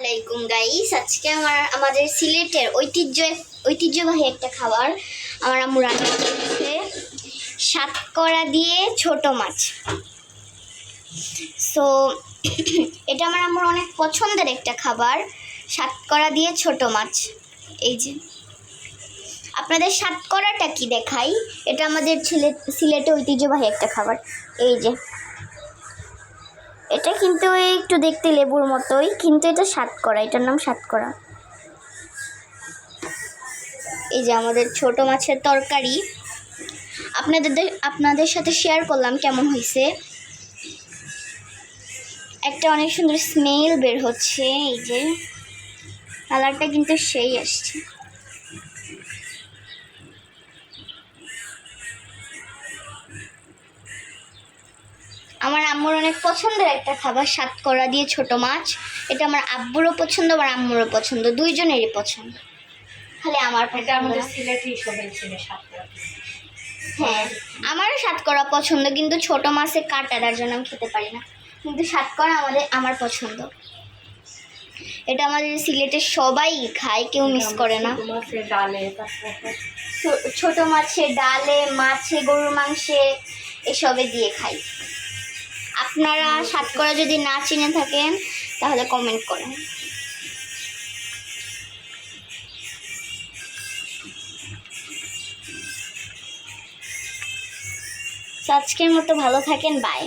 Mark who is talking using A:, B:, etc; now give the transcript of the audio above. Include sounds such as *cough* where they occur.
A: আলাইকুম গাইস আজকে আমার আমাদের সিলেটের ঐতিহ্য ঐতিহ্যবাহী একটা খাবার আমার আম্মু রান্না করেছে। সাতকড়া দিয়ে ছোট মাছ। সো *clears throat* এটা আমার আম্মুর অনেক পছন্দের একটা খাবার। সাতকড়া দিয়ে ছোট মাছ। এই যে। আপনাদের সাতকড়াটা কি দেখাই? এটা আমাদের সিলেট সিলেটে ঐতিহ্যবাহী একটা খাবার। এই যে। এটা কিন্তু একটু দেখতে লেবুর মতোই, কিন্তু এটা সাতকড়া এটার নাম সাতকড়া এই যে আমাদের ছোট মাছের তরকারি। আপনাদের আপনাদের সাথে শেয়ার করলাম কেমন হয়েছে। একটা অনেক সুন্দর স্মেল বের হচ্ছে, এই যে। কালারটা কিন্তু সেই আসছে। আম্মুর অনেক পছন্দের একটা খাবার সাতকড়া দিয়ে ছোট মাছ। এটা আমার আব্বুরও পছন্দ আমার আম্মুরও পছন্দ দুইজনেরই পছন্দ। খালি আমার
B: এটা আমাদের সিলেটি সবাই ছিল সাতটা
A: হ্যাঁ আমারও সাতকড়া পছন্দ কিন্তু ছোট মাছে কাটা তার জন্য আমি খেতে পারি না। কিন্তু সাতকড়া আমাদের আমার পছন্দ। এটা আমাদের সিলেটের সবাই খায় কেউ মিস করে না।
B: ডালে
A: ছোট মাছে ডালে মাছে গরুর মাংসে এসবে দিয়ে খাই। আপনারা সাতকরা যদি না চিনে থাকেন তাহলে কমেন্ট করেন। আজকের মতো ভালো থাকেন বাই